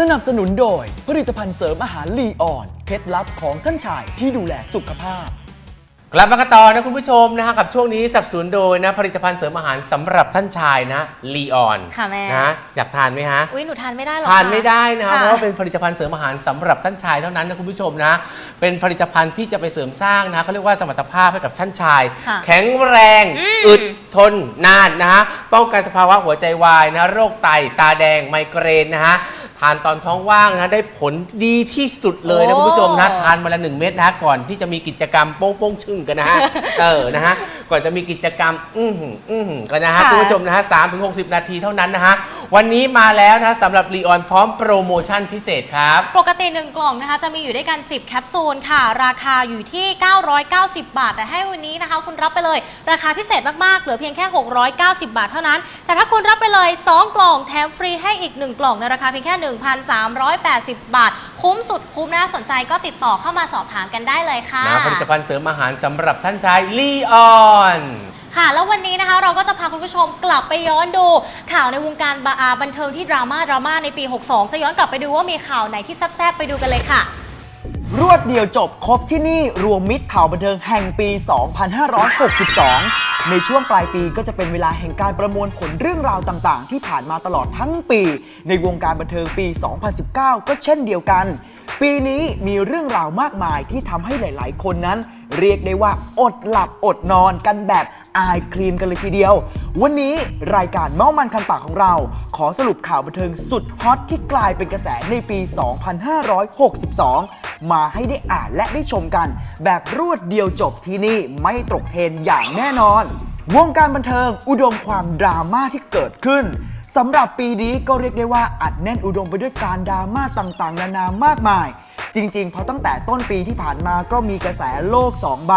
สนับสนุนโดยผลิตภัณฑ์เสริมอาหารลีออน เคล็ดลับของท่านชายที่ดูแลสุขภาพ กลับมากันต่อนะคุณผู้ชมนะฮะกับช่วงนี้สนับสนุนโดยนะผลิตภัณฑ์เสริมอาหารสำหรับท่านชายนะลีออนค่ะแม่ นะอยากทานไหมฮะ อุ้ยหนูทานไม่ได้หรอกทานไม่ได้นะคะค่เพราะว่าเป็นผลิตภัณฑ์เสริมอาหารสำหรับท่านชายเท่านั้นนะคุณผู้ชมนะ เป็นผลิตภัณฑ์ที่จะไปเสริมสร้างนะเขาเรียกว่าสมรรถภาพให้กับท่านชาย ค่ะแข็งแรงอืมอึดทนนานนะฮะป้องกันสภาวะหัวใจวายนะโรคไตตาแดงไมเกรนนะฮะ ทานตอนท้องว่างนะได้ผลดีที่สุดเลยนะโอ้ คุณผู้ชมนะทานวันละหนึ่งเม็ดนะฮะก่อนที่จะมีกิจกรรมโป้งโป้งๆชึ่งกันนะฮะ เออนะฮะก่อนจะมีกิจกรรม อื้อหืออื้อหือกันนะฮะค่ะ คุณผู้ชมนะฮะสามถึงหกสิบนาทีเท่านั้นนะฮะ วันนี้มาแล้วนะสำหรับรีออนพร้อมโปรโมชั่นพิเศษครับ ปกติ 1 กล่องนะคะ จะมีอยู่ด้วยกัน 10 แคปซูลค่ะ ราคาอยู่ที่ 990 บาท แต่ให้วันนี้นะคะ คุณรับไปเลย ราคาพิเศษมาก ๆ เหลือเพียงแค่ 690 บาทเท่านั้น แต่ถ้าคุณรับไปเลย 2 กล่องแถมฟรีให้อีก 1 กล่องในราคาเพียงแค่ 1,380 บาท คุ้มสุดคุ้มน่าสนใจก็ติดต่อเข้ามาสอบถามกันได้เลยค่ะ นะผลิตภัณฑ์เสริมอาหารสำหรับท่านชายลีออน ค่ะ แล้ววันนี้นะคะเราก็จะพาคุณผู้ชมกลับไปย้อนดู ข่าวในวงการบาอาบันเทิงที่ดราม่าดราม่าในปี 62 จะย้อนกลับไปดูว่ามีข่าวไหนที่แซ่บๆไปดูกันเลยค่ะ รวดเดียวจบครบที่นี่รวมมิตรข่าวบันเทิงแห่งปี 2562 ในช่วงปลายปีก็จะเป็นเวลาแห่งการประมวลผลเรื่องราวต่างๆ ที่ผ่านมาตลอดทั้งปี ในวงการบันเทิงปี 2019 ก็เช่นเดียวกัน ปีนี้มีเรื่องราวมากมายที่ทำให้หลายๆ คนนั้น เรียกได้ว่าอดหลับอดนอนกันแบบอายครีมกันเลยทีเดียว วันนี้รายการเมามันคันปากของเรา ขอสรุปข่าวบันเทิงสุดฮอตที่กลายเป็นกระแสในปี 2562 มาให้ได้อ่านและได้ชมกัน แบบรวดเดียวจบที่นี่ไม่ตกเทรนอย่างแน่นอน วงการบันเทิงอุดมความดราม่าที่เกิดขึ้นสำหรับปีนี้ก็เรียกได้ว่าอัดแน่นอุดมไปด้วยการดราม่าต่างๆ นานามากมาย จริงๆ เพราะตั้งแต่ต้นปีที่ผ่านมาก็มีกระแสโลก 2 ใบ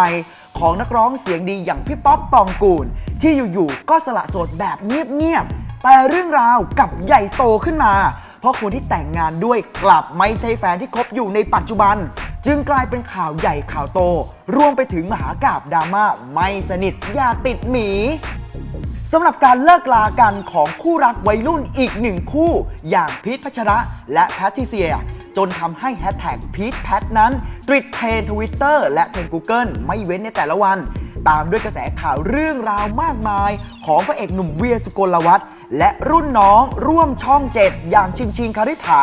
ของนักร้องเสียงดีอย่างพี่ป๊อปปองกูล ที่อยู่ๆก็สละโสดแบบเงียบๆ แต่เรื่องราวกลับใหญ่โตขึ้นมา เพราะคนที่แต่งงานด้วยกลับไม่ใช่แฟนที่คบอยู่ในปัจจุบัน จึงกลายเป็นข่าวใหญ่ข่าวโต รวมไปถึงมหากาบดราม่าไม่สนิทอย่าติดหมีสำหรับการเลิกลากันของคู่รักวัยรุ่นอีกหนึ่งคู่ อย่างพีทพัชระและแพทริเซีย จนทำให้แฮชแท็กพีทแพทนั้นติดเทรนทวิตเตอร์และเทรน Google ไม่เว้นในแต่ละวัน ตามด้วยกระแสข่าวเรื่องราวมากมาย ของพระเอกหนุ่มเวียสุกลวัฒน์และรุ่นน้องร่วมช่องเจ็ดอย่างชิงชิงคาริฐา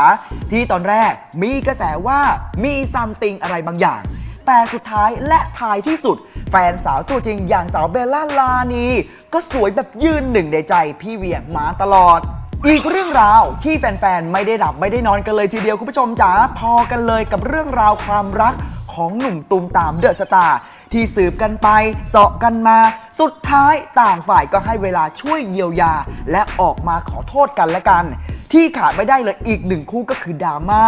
ที่ตอนแรกมีกระแสว่ามีซัมติงอะไรบางอย่าง แต่สุดท้ายและท้ายที่สุด แฟนสาวตัวจริงอย่างสาวเบลล่าลานีก็สวยแบบยืนหนึ่งในใจพี่เวียมาตลอดอีกเรื่องราวที่แฟนๆ ไม่ได้หลับไม่ได้นอนกันเลยทีเดียวคุณผู้ชมจ๋าพอกันเลยกับเรื่องราวความรัก ของหนุ่มตูมตามเดอะสตาร์ที่สืบกันไปเสาะกันมา สุดท้ายต่างฝ่ายก็ให้เวลาช่วยเยียวยา และออกมาขอโทษกันและกัน ที่ขาดไม่ได้เลยอีกหนึ่งคู่ก็คือดราม่า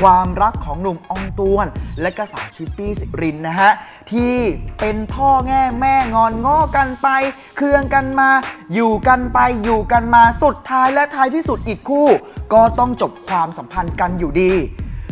ความรักของหนุ่มอองตวน และก็สาวชิปปี้สิรินนะฮะ ที่เป็นพ่อแง่แม่งอนง้อกันไป เคืองกันมา อยู่กันไปอยู่กันมาสุดท้ายและท้ายที่สุดอีกคู่ ก็ต้องจบความสัมพันธ์กันอยู่ดี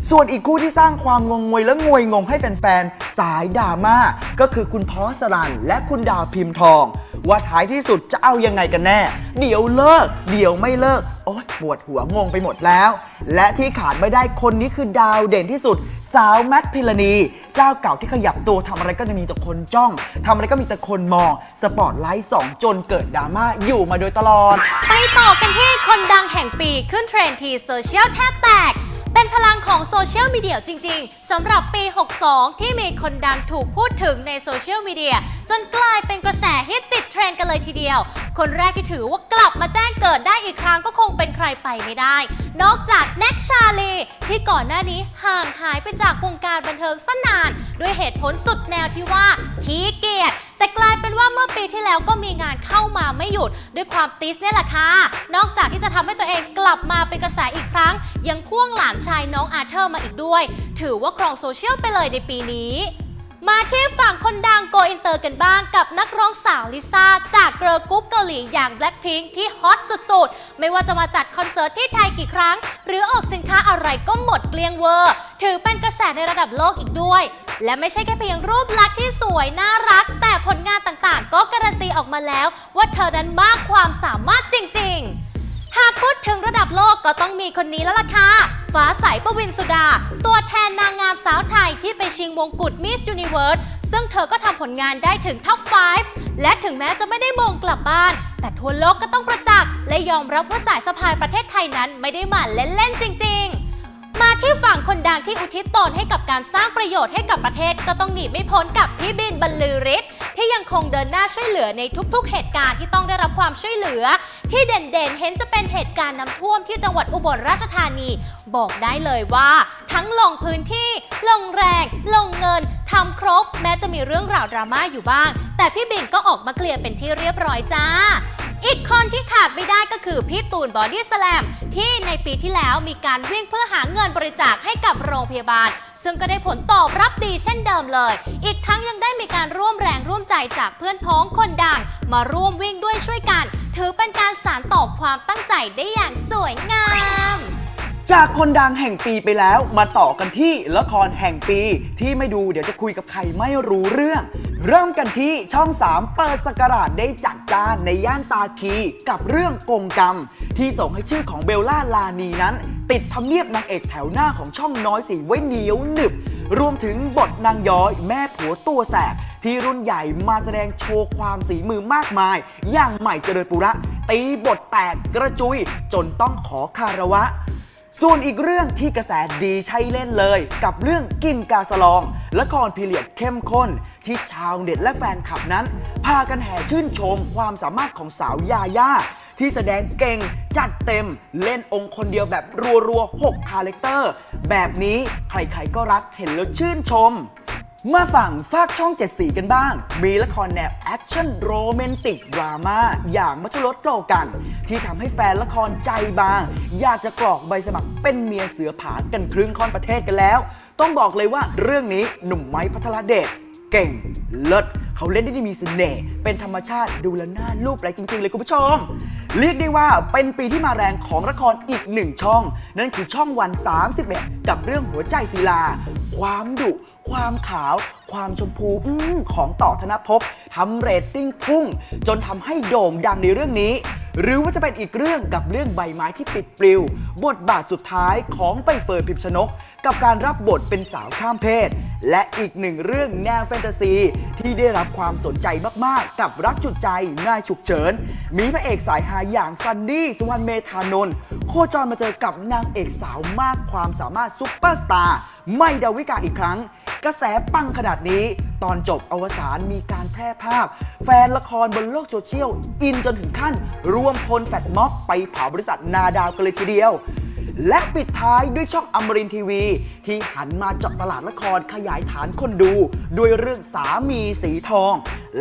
ส่วนอีกคู่ที่สร้างความงงงวยและงวยงงให้แฟนๆ สายดราม่าก็คือคุณพอสรันและคุณดาวพิมพ์ทอง ว่าท้ายที่สุดจะเอายังไงกันแน่ เดี๋ยวเลิก เดี๋ยวไม่เลิก โอ๊ยปวดหัวงงไปหมดแล้ว และที่ขาดไม่ได้คนนี้คือดาวเด่นที่สุด สาวแมทพิลานีเจ้าเก่าที่ขยับตัวทำอะไรก็จะมีแต่คนจ้องทำอะไรก็มีแต่คนมองสปอตไลท์สองจนเกิดดราม่าอยู่มาโดยตลอด ไปต่อกันที่คนดังแห่งปีขึ้นเทรนด์ทีโซเชียลแทบแตก เป็นพลังของโซเชียลมีเดียจริง ๆสำหรับปี 62 ที่มีคนดังถูกพูดถึงในโซเชียลมีเดียจนกลายเป็นกระแสฮิตติดเทรนด์กันเลยทีเดียว คนแรกที่ถือว่ากลับมาแจ้งเกิดได้อีกครั้งก็คงเป็นใครไปไม่ได้ นอกจากแน็กชาลีที่ก่อนหน้านี้ห่างหายไปจากวงการบันเทิงสนาน ด้วยเหตุผลสุดแนวที่ว่าขี้เกียจ แต่กลายเป็นว่าเมื่อปีที่แล้วก็มีงานเข้ามาไม่หยุดด้วยความติสเนี่ยแหละค่ะ นอกจากที่จะทำให้ตัวเองกลับมาเป็นกระแสอีกครั้ง ยังพ่วงหลานชายน้องอาเธอร์มาอีกด้วย ถือว่าครองโซเชียลไปเลยในปีนี้มาที่ฝั่งคนดังโกอินเตอร์กันบ้างกับนักร้องสาวลิซ่า จากเกิร์ลกรุ๊ปเกาหลีอย่าง Blackpink ที่ฮอตสุดๆ ไม่ว่าจะมาจัดคอนเสิร์ตที่ไทยกี่ครั้ง หรือออกสินค้าอะไรก็หมดเกลี้ยงเวอร์ ถือเป็นกระแสในระดับโลกอีกด้วย และไม่ใช่แค่เพียงรูปลักษณ์ที่สวยน่ารัก แต่ผลงานต่างๆ ก็การันตีออกมาแล้ว ว่าเธอนั้นมากความสามารถจริง ๆ หากพูดถึงระดับโลกก็ต้องมีคนนี้แล้วล่ะค่ะฟ้าใสประวินสุดา ตัวแทนนางงามสาวไทยที่ไปชิงมงกุฎมิส s u นิเวิร์สซึ่งเธอก็ทำผลงานได้ถึงท็อป 5 และถึงแม้จะไม่ได้มงกลับบ้าน แต่ทั่วโลกก็ต้องประจักษ์และยอมรับว่าสายสะพายประเทศไทยนั้นไม่ได้มาเล่น ๆ จริง ๆ มาที่ฝั่งคนดังที่อุทิศตนให้กับการสร้างประโยชน์ให้กับประเทศก็ต้องหนีไม่พ้นกับพี่บินบรรลือฤทธิ์ที่ยังคงเดินหน้าช่วยเหลือในทุกๆ เหตุการณ์ที่ต้องได้รับความช่วยเหลือ ที่เด่นๆ เห็นจะเป็นเหตุการณ์น้ำท่วมที่จังหวัดอุบลราชธานี บอกได้เลยว่า ทั้งลงพื้นที่ ลงแรง ลงเงินทำครบ แม้จะมีเรื่องราวดราม่าอยู่บ้าง แต่พี่บินก็ออกมาเคลียร์เป็นที่เรียบร้อยจ้า อีกคนที่ขาดไม่ได้ก็คือพี่ตูนบอดี้สแลมที่ในปีที่แล้วมีการวิ่งเพื่อหาเงินบริจาคให้กับโรงพยาบาล ซึ่งก็ได้ผลตอบรับดีเช่นเดิมเลย อีกทั้งยังได้มีการร่วมแรงร่วมใจจากเพื่อนพ้องคนดัง มาร่วมวิ่งด้วยช่วยกัน ถือเป็นการสานต่อความตั้งใจได้อย่างสวยงามจากคนดังแห่งปีไปแล้วมาต่อกันที่ละครแห่งปีที่ไม่ดูเดี๋ยวจะคุยกับใครไม่รู้เรื่อง เริ่มกันที่ช่อง 3 เปิดสกราชได้จัดจ้านในย่านตาคีกับเรื่องกงกรรม ที่ส่งให้ชื่อของเบลล่าลานีนั้น ติดทำเนียบนางเอกแถวหน้าของช่องน้อยสีไว้เหนียวหนึบ รวมถึงบทนางย้อยแม่ผัวตัวแสบ ที่รุ่นใหญ่มาแสดงโชว์ความสีมือมากมาย อย่างใหม่เจริญปุระตีบทแตกกระจุยจนต้องขอคารวะ ส่วนอีกเรื่องที่กระแสดีใช้เล่นเลย กับเรื่องกินกาสลอง ละครพีเรียดเข้มข้น ที่ชาวเน็ตและแฟนคลับนั้น พากันแห่ชื่นชมความสามารถของสาวยาย่าที่แสดงเก่งจัดเต็มเล่นองค์คนเดียวแบบรัวๆ 6 คาแรคเตอร์ แบบนี้ใครๆก็รักเห็นแล้วชื่นชม มาฝั่งฝากช่องเจ็ดสีกันบ้าง มีละครแนวแอคชั่นโรแมนติกดราม่าอย่างมัทรสโลกัน ที่ทำให้แฟนละครใจบาง อยากจะกรอกใบสมัครเป็นเมียเสือผากันครึ่งคอนประเทศกันแล้ว ต้องบอกเลยว่าเรื่องนี้หนุ่มไม้พัทรเดชเก่งเลิศเขาเล่นได้ดีมีเสน่ห์เป็นธรรมชาติดูแลวน่ารูปไหลจริง ๆ เลยคุณผู้ชม เรียกได้ว่าเป็นปีที่มาแรงของละครอีกหนึ่งช่อง นั่นคือช่องวัน 31 กับเรื่องหัวใจศิลา ความดุ ความขาว ความชมพูอของต่อธนภพทำเรตติ้งพุ่ง จนทำให้โด่งดังในเรื่องนี้ หรือว่าจะเป็นอีกเรื่องกับเรื่องใบไม้ที่ปิดปลิว บทบาทสุดท้ายของใบเฟิร์นพิมชนก กับการรับบทเป็นสาวข้ามเพศ และอีกหนึ่งเรื่องแนวแฟนตาซี ที่ได้รับความสนใจมากๆ กับรักจุดใจนายฉุกเฉิน มีพระเอกสายหาอย่างซันดี้สุวรรณเมธานนท์โคจรมาเจอกับนางเอกสาวมากความสามารถซุปเปอร์สตาร์ไม่ดาวิกาอีกครั้ง กระแสปังขนาดนี้ ตอนจบอวสานมีการแพร่ภาพ แฟนละครบนโลกโซเชียลอินจนถึงขั้น รวมพลแฟดม็อบไปเผาบริษัทนาดาวกันเลยทีเดียว และปิดท้ายด้วยช่องอมรินทีวี ที่หันมาเจาะตลาดละครขยายฐานคนดู ด้วยเรื่องสามีสีทอง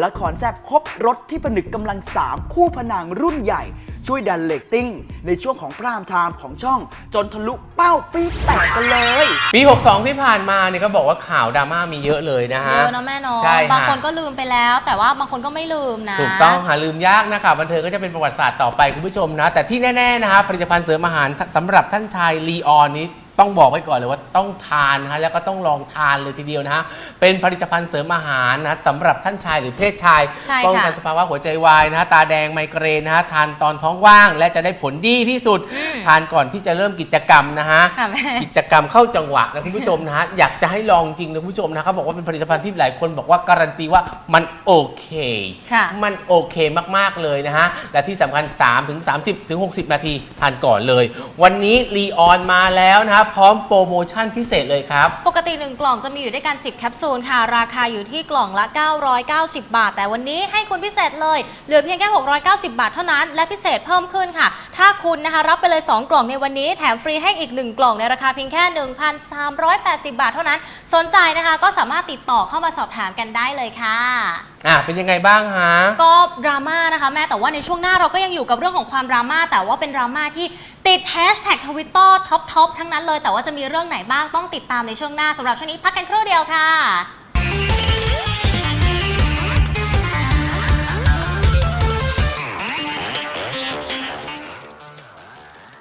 ละครแซบครบรถที่ผนึกกำลังสามคู่พนางรุ่นใหญ่ ช่วยดันเลตติ้ง ในช่วงของพรามไทม์ของช่อง จนทะลุเป้าปี๊ดแตกกันเลย ปี 62 ที่ผ่านมาเนี่ยก็บอกว่าข่าวดราม่ามีเยอะเลยนะฮะเยอะเนอะแม่เนาะใช่บางฮะคนก็ลืมไปแล้ว แต่ว่าบางคนก็ไม่ลืมนะ ถูกต้องหาลืมยากนะคะบันเทิงก็จะเป็นประวัติศาสตร์ต่อไปคุณผู้ชมนะ แต่ที่แน่ ๆ นะคะผลิตภัณฑ์เสริมอาหารสำหรับท่านชายลีออนนี้ ต้องบอกไว้ก่อนเลยว่าต้องทานนะฮะแล้วก็ต้องลองทานเลยทีเดียวนะฮะเป็นผลิตภัณฑ์เสริมอาหารนะสำหรับท่านชายหรือเพศชายใช่ค่ะป้องกันสภาวะหัวใจวายนะฮะตาแดงไมเกรนนะฮะทานตอนท้องว่าง และจะได้ผลดีที่สุดทานก่อนที่จะเริ่มกิจกรรมนะฮะ ค่ะแม่ กิจกรรมเข้าจังหวะนะคุณผู้ชมนะฮะ อยากจะให้ลองจริงนะคุณผู้ชมนะเขาบอกว่าเป็นผลิตภัณฑ์ที่หลายคนบอกว่าการันตีว่ามันโอเค ค่ะมันโอเคมากๆเลยนะฮะ และที่สำคัญ3ถึง30ถึง60 นาทีทานก่อนเลย วันนี้รีออนมาแล้วนะฮะพร้อมโปรโมชั่นพิเศษเลยครับ ปกติ 1 กล่องจะมีอยู่ด้วยกัน 10 แคปซูลค่ะ ราคาอยู่ที่กล่องละ 990 บาท แต่วันนี้ให้คุณพิเศษเลย เหลือเพียงแค่ 690 บาทเท่านั้น และพิเศษเพิ่มขึ้นค่ะ ถ้าคุณนะคะรับไปเลย 2 กล่องในวันนี้ แถมฟรีให้อีก 1 กล่องในราคาเพียงแค่ 1,380 บาทเท่านั้น สนใจนะคะก็สามารถติดต่อเข้ามาสอบถามกันได้เลยค่ะอะเป็นยังไงบ้างฮะ ก็ดราม่านะคะแม่แต่ว่าในช่วงหน้าเราก็ยังอยู่กับเรื่องของความดราม่าแต่ว่าเป็นดราม่าที่ติดแฮชแท็กทวิตเตอร์ท็อปททั้งนั้นเลย แต่ว่าจะมีเรื่องไหนบ้างต้องติดตามในช่วงหน้าสำหรับช่วงนี้พักกันครู่เดียวค่ะ